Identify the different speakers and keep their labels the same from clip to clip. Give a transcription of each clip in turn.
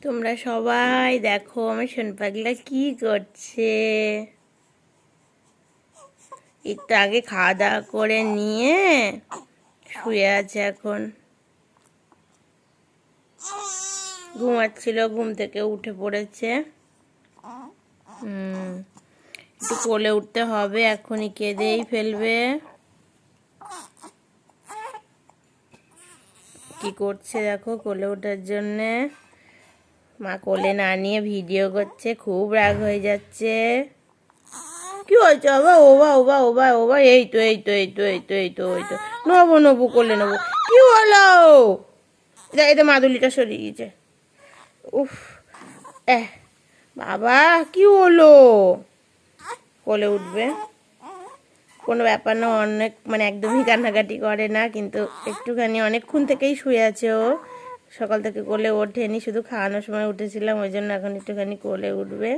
Speaker 1: তোমরা সবাই দেখো আমার সোন পাগলা কি করছে। একটু আগে খাওয়া দাওয়া করে নিয়ে শুয়ে আছে এখন। ঘুমাচ্ছিল, ঘুম থেকে উঠে পড়েছে। হুম, একটু কোলে উঠতে হবে, এখনই কেঁদেই ফেলবে। কি করছে দেখো কোলে ওঠার জন্যে। মা কোলে না নিয়ে ভিডিও করছে, খুব রাগ হয়ে যাচ্ছে। কি হয়েছে? বাবা ওবা ওবা ওবা ওবা, এই তো এই তো এই তো এই তো এই তো এই তো। নেব নেব, কোলে নেব। কি হলো? এটা মাদুলিটা সরিয়ে গিয়েছে উফ, এহ, বাবা, কি হলো? কোলে উঠবে। কোনো ব্যাপার না, অনেক মানে একদমই কান্নাকাটি করে না, কিন্তু একটুখানি অনেকক্ষণ থেকেই শুয়ে আছে ও। সকাল থেকে কোলে ওঠেনি, শুধু খাওয়ানোর সময় উঠেছিলাম, ওই জন্য এখন একটুখানি কোলে উঠবে,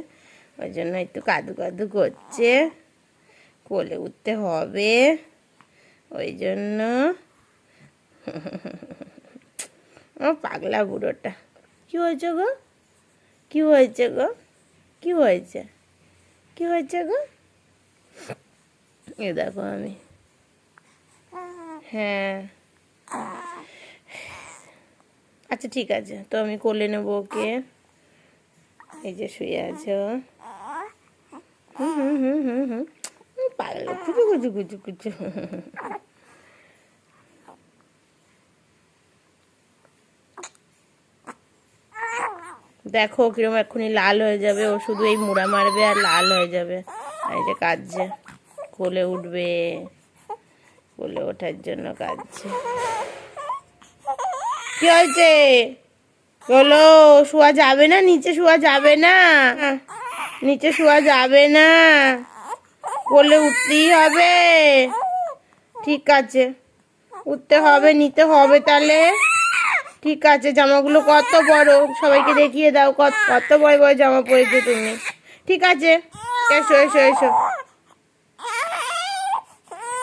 Speaker 1: ওই জন্য একটু কাদু কাদু করছে, কোলে উঠতে হবে, ওই জন্য ও পাগলা বুড়োটা। কি হয়েছে গো? কি হয়েছে গো? কি হয়েছে? কি হয়েছে গো? এ দেখো আমি। হ্যাঁ। আচ্ছা ঠিক আছে। তো আমি কোলে নেব ওকে। এই যে শুয়ে আছে। হুম হুম হুম হুম হুম। পাগল। কুচু কুচু কুচু কুচু দেখো কিরম এক্ষুনি লাল হয়ে যাবে। ও শুধু এই মুড়া মারবে আর লাল হয়ে যাবে। এই যে কাঁদছে। কোলে উঠবে। কোলে ওঠার জন্য কাঁদছে। কি হয়েছে? বলো, শোয়া যাবে না? নিচে শোয়া যাবে না? নিচে শোয়া যাবে না? কোলে উঠতেই হবে। ঠিক আছে। উঠতে হবে, নিতে হবে তাহলে। ঠিক আছে, জামাগুলো কত বড়? সবাইকে দেখিয়ে দাও, কত কত বড় বড় জামা পরেছো তুমি। ঠিক আছে। এসো এসো এসো।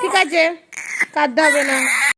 Speaker 1: ঠিক আছে। কাঁদতে হবে না।